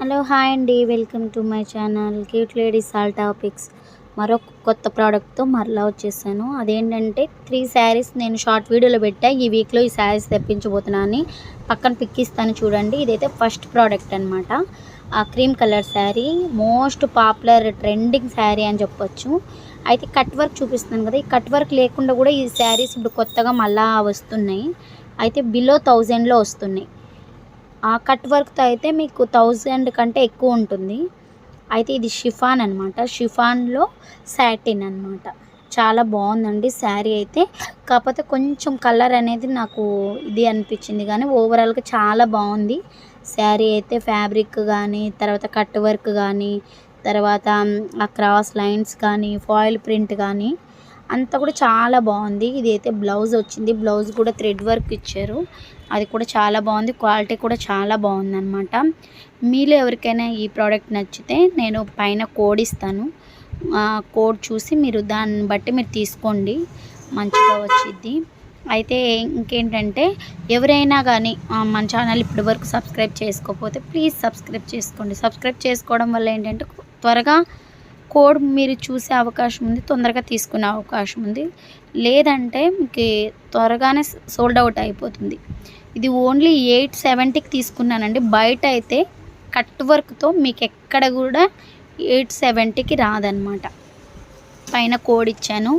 Hello hi అండి. Welcome to my channel cute ladies all topics. మరొక కొత్త ప్రోడక్ట్తో మరలా వచ్చేసాను. అదేంటంటే త్రీ శారీస్ నేను షార్ట్ వీడియోలో పెట్టా. ఈ వీక్లో ఈ శారీస్ తెప్పించబోతున్నాను అని పక్కన పిక్కిస్తాను చూడండి. ఇదైతే ఫస్ట్ ప్రోడక్ట్ అనమాట ఆ cream colour sari. Most popular trending sari అని చెప్పొచ్చు. అయితే కట్ వర్క్ చూపిస్తున్నాను కదా. ఈ కట్ వర్క్ లేకుండా కూడా ఈ శారీస్ ఇప్పుడు కొత్తగా మళ్ళా వస్తున్నాయి. అయితే బిలో థౌజండ్లో వస్తున్నాయి. ఆ కట్ వర్క్తో అయితే మీకు థౌజండ్ కంటే ఎక్కువ ఉంటుంది. అయితే ఇది షిఫాన్ అనమాట షిఫాన్లో సాటిన్ అనమాట చాలా బాగుందండి శారీ అయితే. కాకపోతే కొంచెం కలర్ అనేది నాకు ఇది అనిపించింది. కానీ ఓవరాల్గా చాలా బాగుంది. శారీ అయితే ఫ్యాబ్రిక్ కానీ తర్వాత కట్ వర్క్ కానీ తర్వాత ఆ క్రాస్ లైన్స్ కానీ ఫాయిల్ ప్రింట్ కానీ అంతా కూడా చాలా బాగుంది. ఇది అయితే బ్లౌజ్ వచ్చింది. బ్లౌజ్ కూడా థ్రెడ్ వర్క్ ఇచ్చారు. అది కూడా చాలా బాగుంది. క్వాలిటీ కూడా చాలా బాగుందనమాట మీలో ఎవరికైనా ఈ ప్రోడక్ట్ నచ్చితే నేను పైన కోడ్ ఇస్తాను. ఆ కోడ్ చూసి మీరు దాన్ని బట్టి మీరు తీసుకోండి. మంచిగా వచ్చిద్ది. అయితే ఇంకేంటంటే ఎవరైనా కానీ మన ఛానల్ ఇప్పటి వరకు సబ్స్క్రైబ్ చేసుకోకపోతే ప్లీజ్ సబ్స్క్రైబ్ చేసుకోండి. సబ్స్క్రైబ్ చేసుకోవడం వల్ల ఏంటంటే త్వరగా కోడ్ మీరు చూసే అవకాశం ఉంది. తొందరగా తీసుకునే అవకాశం ఉంది. లేదంటే మీకు త్వరగానే సోల్డ్ అవుట్ అయిపోతుంది. ఇది ఓన్లీ ఎయిట్ సెవెంటీకి తీసుకున్నానండి. బయట అయితే కట్ వర్క్తో మీకు ఎక్కడ కూడా ఎయిట్ సెవెంటీకి రాదనమాట. పైన కోడ్ ఇచ్చాను.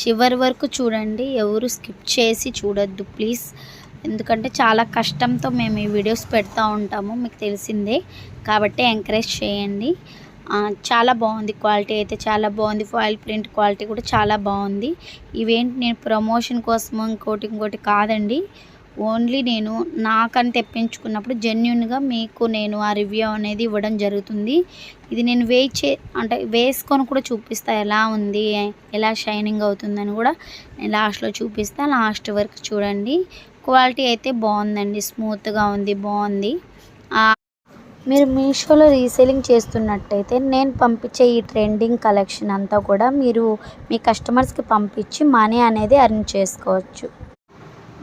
చివరి వరకు చూడండి. ఎవరు స్కిప్ చేసి చూడొద్దు ప్లీజ్. ఎందుకంటే చాలా కష్టంతో మేము ఈ వీడియోస్ పెడతా ఉంటాము. మీకు తెలిసిందే. కాబట్టి ఎంకరేజ్ చేయండి. చాలా బాగుంది క్వాలిటీ అయితే. చాలా బాగుంది. ఫాయిల్ ప్రింట్ క్వాలిటీ కూడా చాలా బాగుంది. ఇవేంటి నేను ప్రమోషన్ కోసం ఇంకోటి ఇంకోటి కాదండి. ఓన్లీ నేను నాకని తెప్పించుకున్నప్పుడు జెన్యున్గా మీకు నేను ఆ రివ్యూ అనేది ఇవ్వడం జరుగుతుంది. ఇది నేను వేయి చే అంటే వేసుకొని కూడా చూపిస్తా ఎలా ఉంది ఎలా షైనింగ్ అవుతుందని కూడా నేను లాస్ట్లో చూపిస్తా. లాస్ట్ వరకు చూడండి. క్వాలిటీ అయితే బాగుందండి. స్మూత్గా ఉంది బాగుంది. మీరు మీషోలో రీసేలింగ్ చేస్తున్నట్టయితే నేను పంపించే ఈ ట్రెండింగ్ కలెక్షన్ అంతా కూడా మీరు మీ కస్టమర్స్కి పంపించి మనీ అనేది అర్న్ చేసుకోవచ్చు.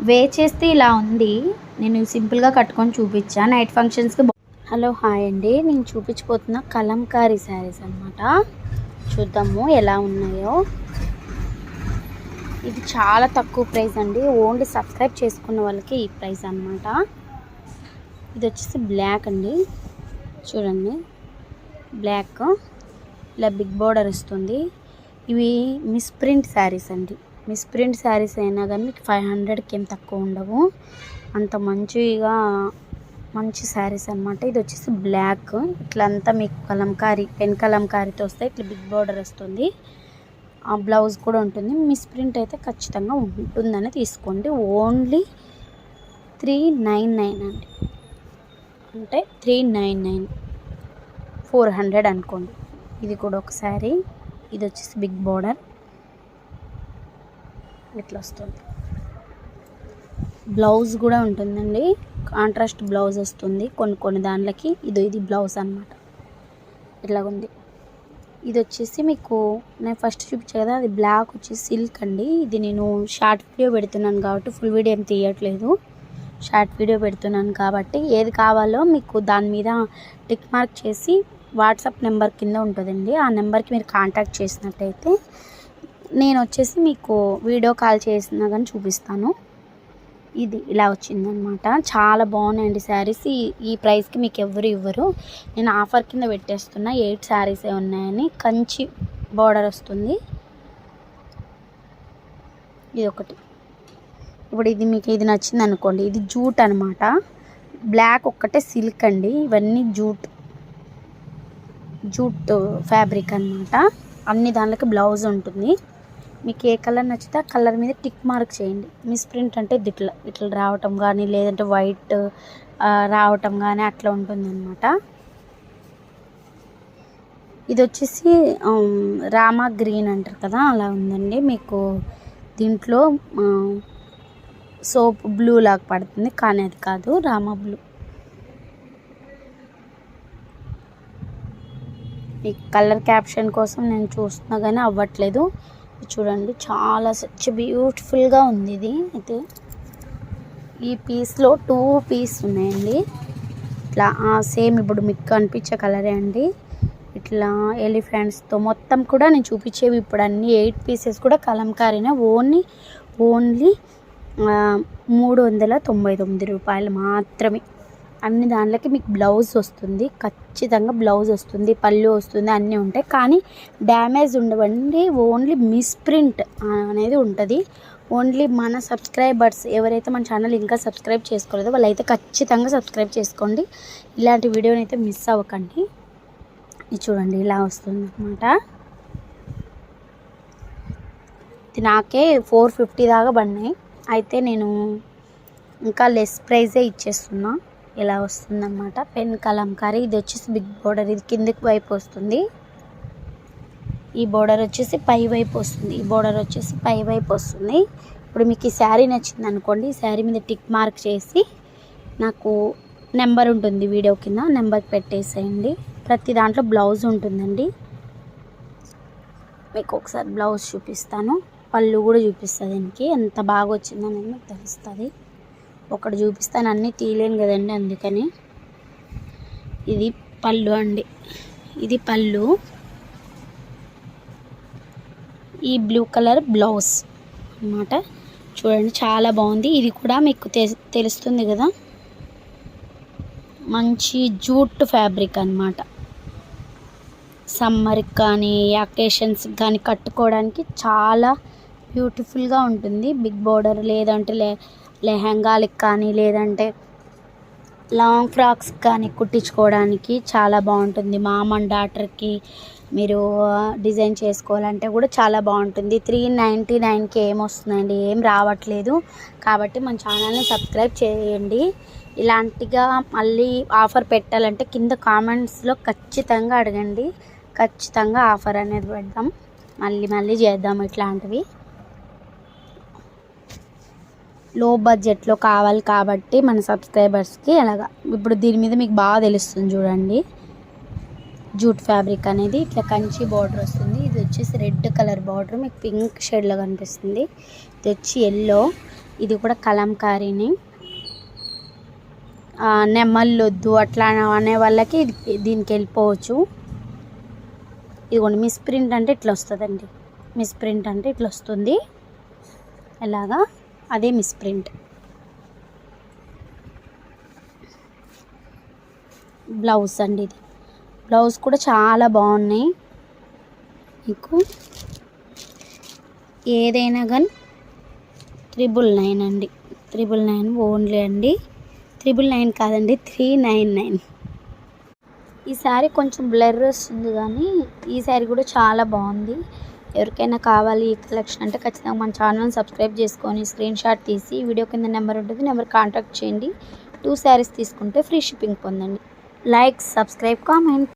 వే చేస్తే ఇలా ఉంది. నేను సింపుల్గా కట్టుకొని చూపించా. నైట్ ఫంక్షన్స్కి హలో హాయ్ అండి. నేను చూపించిపోతున్న కలంకారీ శారీస్ అనమాట చూద్దాము ఎలా ఉన్నాయో. ఇది చాలా తక్కువ ప్రైస్ అండి. ఓన్లీ సబ్స్క్రైబ్ చేసుకున్న వాళ్ళకి ఈ ప్రైస్ అనమాట ఇది వచ్చేసి బ్లాక్ అండి. చూడండి. బ్లాక్. ఇలా బిగ్ బార్డర్ వస్తుంది. ఇవి మిస్ప్రింట్ శారీస్ అండి. మిస్ప్రింట్ శారీస్ అయినా కానీ మీకు ఫైవ్ హండ్రెడ్కి ఏం తక్కువ ఉండవు. అంత మంచిగా మంచి శారీస్ అనమాట ఇది వచ్చేసి బ్లాక్. ఇట్లా అంతా మీకు కలంకారీ పెన్ కలంకారీతో వస్తే ఇట్లా బిగ్ బార్డర్ వస్తుంది. ఆ బ్లౌజ్ కూడా ఉంటుంది. మిస్ప్రింట్ అయితే ఖచ్చితంగా ఉంటుందని తీసుకోండి. ఓన్లీ త్రీ నైన్ నైన్ అండి. అంటే three nine nine. Four hundred అనుకోండి. ఇది కూడా ఒక శారీ. ఇది వచ్చేసి బిగ్ బార్డర్. ఇట్లా వస్తుంది బ్లౌజ్ కూడా ఉంటుందండి. కాంట్రాస్ట్ బ్లౌజ్ వస్తుంది. కొన్ని కొన్ని దాంట్లకి ఇది ఇది బ్లౌజ్ అనమాట ఇట్లా ఉంది ఇది వచ్చేసి మీకు నేను ఫస్ట్ చూపించా కదా అది బ్లాక్ వచ్చి సిల్క్ అండి. ఇది నేను షార్ట్ వీడియో పెడుతున్నాను కాబట్టి ఫుల్ వీడియో ఏం తీయట్లేదు. షార్ట్ వీడియో పెడుతున్నాను కాబట్టి ఏది కావాలో మీకు దాని మీద టిక్ మార్క్ చేసి వాట్సాప్ నెంబర్ కింద ఉంటుందండి. ఆ నెంబర్కి మీరు కాంటాక్ట్ చేసినట్టయితే నేను వచ్చేసి మీకు వీడియో కాల్ చేసినా కానీ చూపిస్తాను. ఇది ఇలా వచ్చిందనమాట చాలా బాగున్నాయండి శారీస్. ఈ ఈ ప్రైస్కి మీకు ఎవరు ఇవ్వరు. నేను ఆఫర్ కింద పెట్టేస్తున్నా. ఎయిట్ శారీసే ఉన్నాయని. కంచి బార్డర్ వస్తుంది. ఇది ఒకటి. ఇప్పుడు ఇది మీకు ఇది నచ్చింది అనుకోండి. ఇది జూట్ అనమాట బ్లాక్ ఒక్కటే సిల్క్ అండి. ఇవన్నీ జూట్. జూట్ ఫ్యాబ్రిక్ అనమాట అన్ని దాంట్లోకి బ్లౌజ్ ఉంటుంది. మీకు ఏ కలర్ నచ్చితే ఆ కలర్ మీద టిక్ మార్క్ చేయండి. మిస్ ప్రింట్ అంటే ఇట్లా ఇట్లా రావటం కానీ లేదంటే వైట్ రావటం కానీ అట్లా ఉంటుందన్నమాట. ఇది వచ్చేసి రామా గ్రీన్ అంటారు కదా అలా ఉందండి. మీకు దీంట్లో సోప్ బ్లూ లాగా పడుతుంది కానీ అది కాదు రామా బ్లూ. ఈ కలర్ క్యాప్షన్ కోసం నేను చూస్తున్నా కానీ అవ్వట్లేదు. చూడండి చాలా సచ్ బ్యూటిఫుల్గా ఉంది ఇది. అయితే ఈ పీస్లో టూ పీస్ ఉన్నాయండి. ఇట్లా సేమ్ ఇప్పుడు మీకు కనిపించే కలరే అండి. ఇట్లా ఎలిఫెంట్స్తో మొత్తం కూడా నేను చూపించేవి ఇప్పుడు అన్ని ఎయిట్ పీసెస్ కూడా కలంకారీనే. ఓన్లీ ఓన్లీ మూడు వందల తొంభై తొమ్మిది రూపాయలు మాత్రమే. అన్ని దాంట్లోకి మీకు బ్లౌజ్ వస్తుంది. ఖచ్చితంగా బ్లౌజ్ వస్తుంది. పళ్ళు వస్తుంది. అన్నీ ఉంటాయి. కానీ డ్యామేజ్ ఉండవండి. ఓన్లీ మిస్ప్రింట్ అనేది ఉంటుంది. ఓన్లీ మన సబ్స్క్రైబర్స్ ఎవరైతే మన ఛానల్ ఇంకా సబ్స్క్రైబ్ చేసుకోలేదో వాళ్ళైతే ఖచ్చితంగా సబ్స్క్రైబ్ చేసుకోండి. ఇలాంటి వీడియోని అయితే మిస్ అవ్వకండి. ఇది చూడండి. ఇలా వస్తుంది అనమాట ఇది నాకే ఫోర్ ఫిఫ్టీ దాకా పడినాయి. అయితే నేను ఇంకా లెస్ ప్రైజే ఇచ్చేస్తున్నా. ఇలా వస్తుందన్నమాట. పెన్ కలంకారీ ఇది వచ్చేసి బిగ్ బోర్డర్. ఇది కిందికి వైపు వస్తుంది. ఈ బోర్డర్ వచ్చేసి పై వైపు వస్తుంది. ఈ బోర్డర్ వచ్చేసి పై వైపు వస్తుంది. ఇప్పుడు మీకు ఈ శారీ నచ్చింది అనుకోండి ఈ శారీ మీద టిక్ మార్క్ చేసి నాకు నెంబర్ ఉంటుంది వీడియో కింద నెంబర్ పెట్టేసేయండి. ప్రతి దాంట్లో బ్లౌజ్ ఉంటుందండి. మీకు ఒకసారి బ్లౌజ్ చూపిస్తాను. పళ్ళు కూడా చూపిస్తుంది దీనికి. ఎంత బాగా వచ్చిందో నేను మీకు తెలుస్తుంది. ఒకటి చూపిస్తాను. అన్నీ తీయలేను కదండి అందుకని. ఇది పళ్ళు అండి. ఇది పళ్ళు. ఈ బ్లూ కలర్ బ్లౌజ్ అన్నమాట. చూడండి చాలా బాగుంది. ఇది కూడా మీకు తె- తెలుస్తుంది కదా. మంచి జూట్ ఫ్యాబ్రిక్ అన్నమాట. సమ్మర్కి కానీ అకేషన్స్కి కానీ కట్టుకోవడానికి చాలా బ్యూటిఫుల్గా ఉంటుంది. బిగ్ బోర్డర్ లేదంటే లే లెహంగాలకి కానీ లేదంటే లాంగ్ ఫ్రాక్స్ కానీ కుట్టించుకోవడానికి చాలా బాగుంటుంది. మామ్ అండ్ డాటర్కి మీరు డిజైన్ చేసుకోవాలంటే కూడా చాలా బాగుంటుంది. త్రీ నైంటీ నైన్కి ఏమొస్తుందండి ఏం రావట్లేదు. కాబట్టి మన ఛానల్ని సబ్స్క్రైబ్ చేయండి. ఇలాంటిగా మళ్ళీ ఆఫర్ పెట్టాలంటే కింద కామెంట్స్లో ఖచ్చితంగా అడగండి. ఖచ్చితంగా ఆఫర్ అనేది పెడదాం మళ్ళీ మళ్ళీ చేద్దాం ఇట్లాంటివి. లో బడ్జెట్లో కావాలి కాబట్టి మన సబ్స్క్రైబర్స్కి అలాగా ఇప్పుడు దీని మీద మీకు బాగా తెలుస్తుంది చూడండి. జూట్ ఫ్యాబ్రిక్ అనేది ఇట్లా కంచి బార్డర్ వస్తుంది. ఇది వచ్చేసి రెడ్ కలర్ బార్డర్. మీకు పింక్ షేడ్లో కనిపిస్తుంది. ఇది వచ్చి ఎల్లో. ఇది కూడా కలంకారీని. ఆ, అట్లా అనే వాళ్ళకి దీనికి వెళ్ళిపోవచ్చు. ఇదిగోండి మిస్ ప్రింట్ అంటే ఇట్లా వస్తుందండి. మిస్ ప్రింట్ అంటే ఇట్లా వస్తుంది. ఎలాగా? అదే మిస్ప్రింట్ బ్లౌజ్ అండి ఇది. బ్లౌజ్ కూడా చాలా బాగున్నాయి. మీకు ఏదైనా కానీ త్రిబుల్ నైన్ అండి. త్రిబుల్ నైన్ ఓన్లీ అండి. త్రిబుల్ నైన్ కాదండి త్రీ నైన్ నైన్ ఈ శారీ కొంచెం బ్లర్ వస్తుంది కానీ ఈ శారీ కూడా చాలా బాగుంది. ఎవరికైనా కావాలి ఈ కలెక్షన్ అంటే ఖచ్చితంగా మన ఛానల్ని సబ్స్క్రైబ్ చేసుకొని స్క్రీన్ షాట్ తీసి వీడియో కింద నెంబర్ ఉంటుంది నెంబర్ కాంటాక్ట్ చేయండి. టూ శారీస్ తీసుకుంటే ఫ్రీ షిప్పింగ్ పొందండి. Like subscribe comment